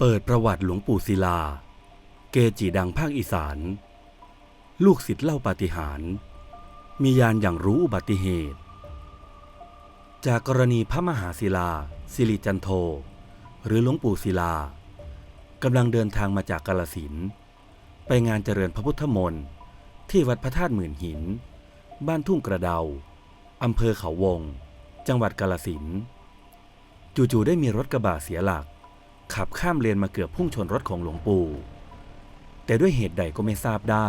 เปิดประวัติหลวงปู่ศิลา เกจิดังภาคอีสาน ลูกศิษย์เล่าปาฏิหาริย์มียานอย่างรู้อุบัติเหตุ จากกรณีพระมหาศิลา สิริจันโท หรือหลวงปู่ศิลากำลังเดินทางมาจากกาลสินไปงานเจริญพระพุทธมนต์ที่วัดพระธาตุหมื่นหิน บ้านทุ่งกระเดาอำเภอเขาวง จังหวัดกาลสินจู่ๆได้มีรถกระบะเสียหลัก ขับข้ามเลนมาเกือบพุ่งชนรถของหลวงปู่ แต่ด้วยเหตุใดก็ไม่ทราบได้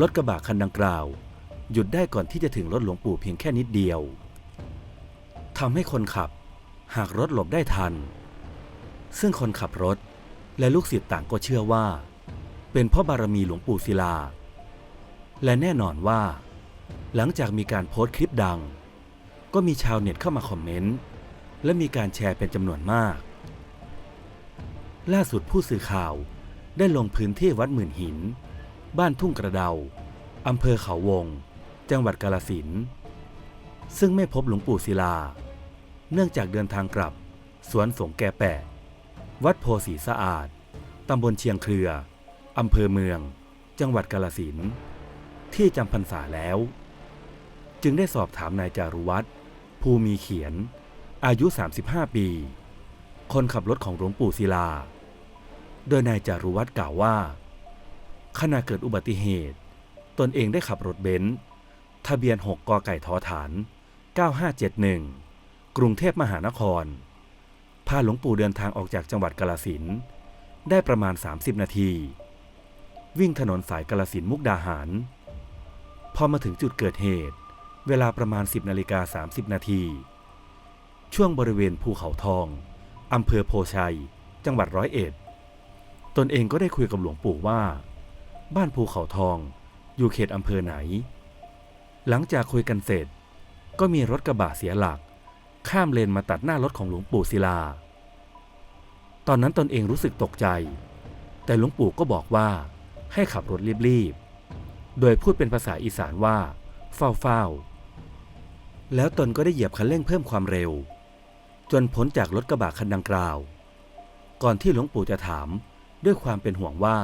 รถกระบะคันดังกล่าว หยุดได้ก่อนที่จะถึงรถหลวงปู่เพียงแค่นิดเดียวทำให้คนขับ หากรถหลบได้ทัน ซึ่งคนขับรถและลูกศิษย์ต่างก็เชื่อว่า เป็นเพราะบารมีหลวงปู่ศิลา และแน่นอนว่า หลังจากมีการโพสต์คลิปดัง ก็มีชาวเน็ตเข้ามาคอมเมนต์และมีการแชร์เป็นจำนวนมาก ล่าสุดผู้สื่อข่าวได้ลงพื้นที่วัดหมื่นหิน บ้านทุ่งกระเดา อำเภอเขาวง จังหวัดกาลสินธุ์ซึ่งไม่พบหลวงปู่ศิลา เนื่องจากเดินทางกลับ สวนสงแกแปะ วัดโพสีสะอาด ตำบลเชียงเครือ อำเภอเมือง จังหวัดกาลสินธุ์ที่จำพรรษาแล้ว จึงได้สอบถามนายจารุวัตรภูมีเขียน อายุ 35 ปี คนขับรถของหลวงปู่ศิลา โดยนายจารุวัตรกล่าวว่า ขณะเกิดอุบัติเหตุ ตนเองได้ขับรถเบนซ์ทะเบียน 6กไก่ทอฐาน 9571 กรุงเทพมหานคร พาหลวงปู่เดินทางออกจากจังหวัดกาลสินได้ประมาณ 30 นาที วิ่งถนนสายกาลสินมุกดาหาร พอมาถึงจุดเกิดเหตุ เวลาประมาณ 10นาฬิกา30 นาที ช่วงบริเวณภูเขาทองอำเภอโพชัย จังหวัดร้อยเอ็ด ตนเองก็ได้คุยกับหลวงปู่ว่า บ้านภูเขาทองอยู่เขตอำเภอไหน หลังจากคุยกันเสร็จ ก็มีรถกระบะเสียหลัก ข้ามเลนมาตัดหน้ารถของหลวงปู่ศิลา ตอนนั้นตนเองรู้สึกตกใจ แต่หลวงปู่ก็บอกว่า ให้ขับรถรีบๆ โดยพูดเป็นภาษาอีสานว่า เฝ้าเฝ้าๆแล้วตนก็ได้เหยียบคันเร่งเพิ่มความเร็ว จนพ้นจากรถกระบะคันดังกล่าว ก่อนที่หลวงปู่จะถาม ด้วยความเป็นห่วงว่า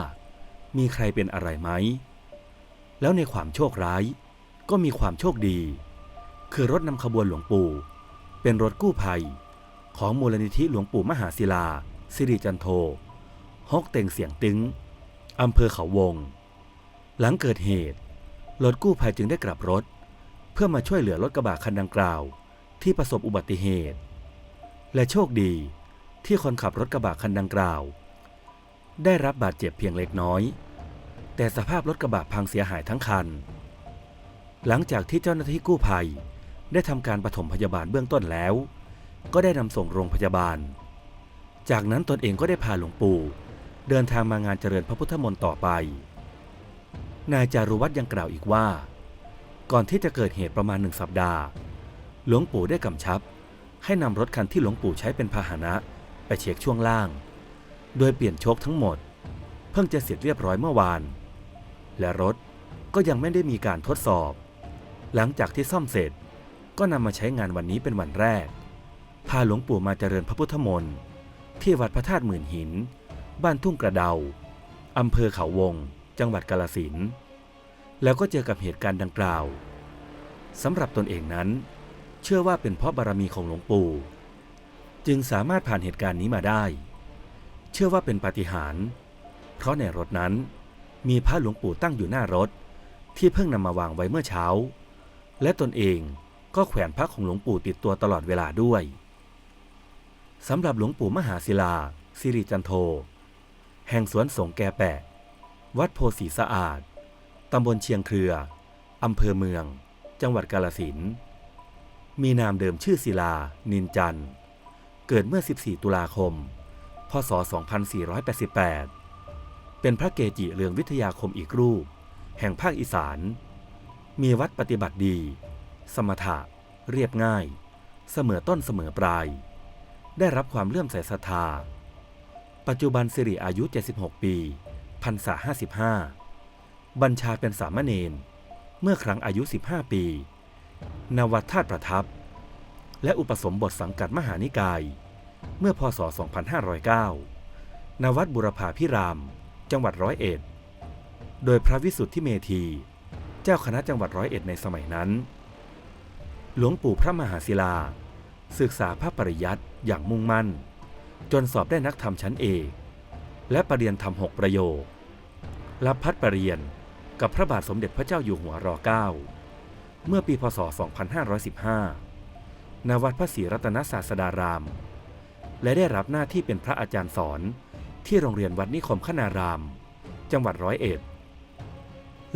มีใครเป็นอะไรไหม แล้วในความโชคร้ายก็มีความโชคดี คือรถนำขบวนหลวงปู่ เป็นรถกู้ภัย ของมูลนิธิหลวงปู่มหาศิลา สิริจันโทฮอกเต็งเสียงตึงอำเภอเขาวง หลังเกิดเหตุ รถกู้ภัยจึงได้กลับรถ เพื่อมาช่วยเหลือรถกระบะคันดังกล่าว ที่ประสบอุบัติเหตุ และโชคดีที่คนขับรถกระบะคันดังกล่าว ได้รับบาดเจ็บเพียงเล็กน้อย แต่สภาพรถกระบะพังเสียหายทั้งคัน หลังจากที่เจ้าหน้าที่กู้ภัยได้ทำการปฐมพยาบาลเบื้องต้นแล้ว ก็ได้นำส่งโรงพยาบาล จากนั้นตนเองก็ได้พาหลวงปู่ เดินทางมางานเจริญพระพุทธมนต์ต่อไป นายจารุวัฒน์ยังกล่าวอีกว่า ก่อนที่จะเกิดเหตุประมาณหนึ่งสัปดาห์ หลวงปู่ได้กำชับ ให้นำรถคันที่หลวงปู่ใช้เป็นพาหนะไปเช็คช่วงล่าง โดยเปลี่ยนโชคทั้งหมด เพิ่งจะเสร็จเรียบร้อยเมื่อวาน และรถก็ยังไม่ได้มีการทดสอบ หลังจากที่ซ่อมเสร็จก็นำมาใช้งานวันนี้เป็นวันแรก พาหลวงปู่มาเจริญพระพุทธมนต์ที่วัดพระธาตุหมื่นหิน บ้านทุ่งกระเดาอำเภอเขาวง จังหวัดกาลสินแล้วก็เจอกับเหตุการณ์ดังกล่าวสำหรับตนเองนั้น เชื่อว่าเป็นเพราะบารมีของหลวงปู่ จึงสามารถผ่านเหตุการณ์นี้มาได้ เชื่อว่าเป็นปาฏิหาริย์เพราะในรถนั้นมีพระหลวงปู่ตั้งอยู่หน้ารถ ที่เพิ่งนำมาวางไว้เมื่อเช้า และตนเองก็แขวนพระของหลวงปู่ติดตัวตลอดเวลาด้วยสำหรับหลวงปู่มหาศิลา สิริจันโท แห่งสวนสงแกแปะ วัดโพสีสะอาด ตำบลเชียงเครือ อำเภอเมือง จังหวัดกาลสิน มีนามเดิมชื่อศิลา นินจัน เกิดเมื่อ 14 ตุลาคม พศ 2488 เป็นพระเกจิเรืองวิทยาคมอีกรูป แห่งภาคอีสาน มีวัดปฏิบัติดี สมถะ เรียบง่าย เสมอต้นเสมอปลาย ได้รับความเลื่อมใสศรัทธา ปัจจุบันสิริอายุ 76 ปีพรรษา55 บัญชาเป็นสามเณรเมื่อครั้งอายุ 15 ปี นวัดธาตุประทับ และอุปสมบทสังกัดมหานิกาย เมื่อพศ 2509 ณ วัดบุรพาพิราม จังหวัดร้อยเอ็ด โดยพระวิสุทธิเมธี เจ้าคณะจังหวัดร้อยเอ็ดในสมัยนั้น หลวงปู่พระมหาศิลา ศึกษาพระปริยัติอย่างมุ่งมั่น จนสอบได้นักธรรมชั้นเอก และปรริญญาธรรมหกประโยค รับพัดปรริญญากับพระบาทสมเด็จพระเจ้าอยู่หัวร9เมื่อปีพศ 2515 ณ วัดพระศรีรัตนศาสดาราม และได้รับหน้าที่เป็นพระอาจารย์สอน ที่โรงเรียนวัดนิคมขนาราม จังหวัดร้อยเอ็ด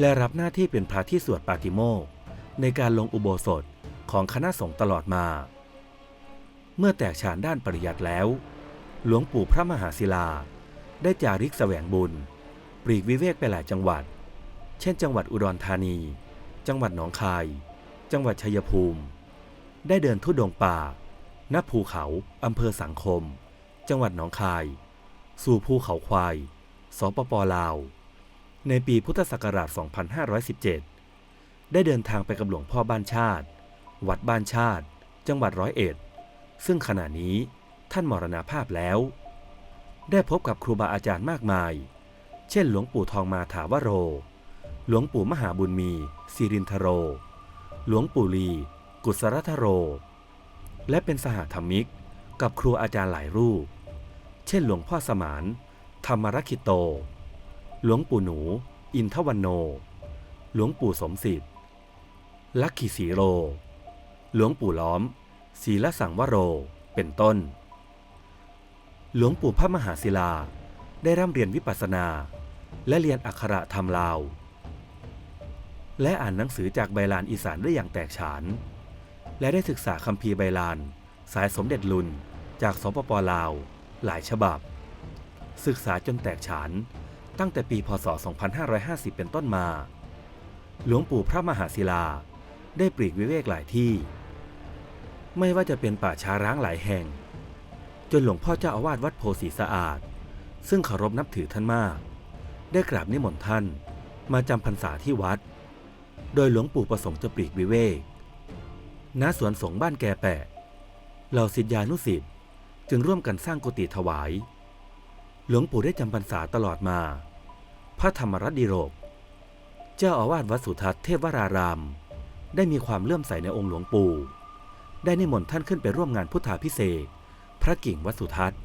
และรับหน้าที่เป็นพระที่สวดปาติโมกในการลงอุโบสถของคณะสงฆ์ตลอดมา เมื่อแตกฉานด้านปริยัติแล้ว หลวงปู่พระมหาศิลา ได้จาริกแสวงบุญ ปรีกวิเวกไปหลายจังหวัด เช่น จังหวัดอุดรธานี จังหวัดหนองคาย จังหวัดชัยภูมิ ได้เดินทุดงป่า ณภูเขาอำเภอสังคม จังหวัดหนองคาย สู่ภูเขาควาย สปปลาว ในปีพุทธศักราช 2517 ได้เดินทางไปกับหลวงพ่อบ้านชาติ วัดบ้านชาติ จังหวัดร้อยเอ็ด ซึ่งขณะนี้ท่านมรณภาพแล้ว ได้พบกับครูบาอาจารย์มากมาย เช่น หลวงปู่ทองมาถาวโร หลวงปู่มหาบุญมี สิรินทโร หลวงปู่ลี กุศรัทโร และเป็นสหธรรมิก กับครูอาจารย์หลายรูป เช่นหลวงพ่อสมาน ธรรมรคิโต หลวงปู่หนู อินทวันโน หลวงปู่สมศิษย์ลักขิสีโร หลวงปู่ล้อม ศีลสังวโร เป็นต้น หลวงปู่พระมหาศิลา ได้ร่ำเรียนวิปัสสนา และเรียนอักขระธรรมลาว และอ่านหนังสือจากใบลานอีสานได้อย่างแตกฉาน และได้ศึกษาคัมภีร์ใบลาน สายสมเด็จลุน จากสปปลาว หลายฉบับ ศึกษาจนแตกฉาน ตั้งแต่ปีพศ 2550 เป็นต้นมา หลวงปู่พระมหาศิลา ได้ปลีกวิเวกหลายที่ ไม่ว่าจะเป็นป่าช้าร้างหลายแห่ง จนหลวงพ่อเจ้าอาวาสวัดโพสีสะอาด ซึ่งเคารพนับถือท่านมาก ได้กราบนิมนต์ท่าน มาจำพรรษาที่วัด โดยหลวงปู่ประสงค์จะปลีกวิเวก ณสวนสงฆ์บ้านแก่แปะเหล่าศิษยานุศิษย์จึงร่วมกันสร้างกุฏิถวาย หลวงปู่ได้จำพรรษาตลอดมา พระธรรมรัตดิโรก เจ้าอาวาสวัดสุทัศน์เทพวราราม ได้มีความเลื่อมใสในองค์หลวงปู่ ได้นิมนต์ท่านขึ้นไปร่วมงานพุทธาพิเศษพระกิ่งวัดสุทัศน์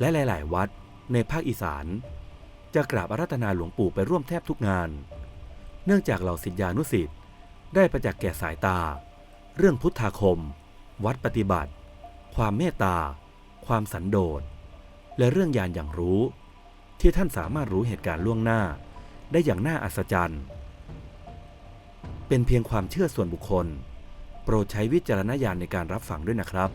และหลาย ๆ วัดในภาคอีสาน จะกราบอาราธนาหลวงปู่ไปร่วมแทบทุกงาน เนื่องจากเหล่าศิษยานุศิษย์ได้ประจักษ์แก่สายตา เรื่องพุทธาคม วัดปฏิบัติ ความเมตตา ความสันโดษ และเรื่องยานอย่างรู้ ที่ท่านสามารถรู้เหตุการณ์ล่วงหน้า ได้อย่างน่าอัศจรรย์ เป็นเพียงความเชื่อส่วนบุคคล โปรดใช้วิจารณญาณในการรับฟังด้วยนะครับ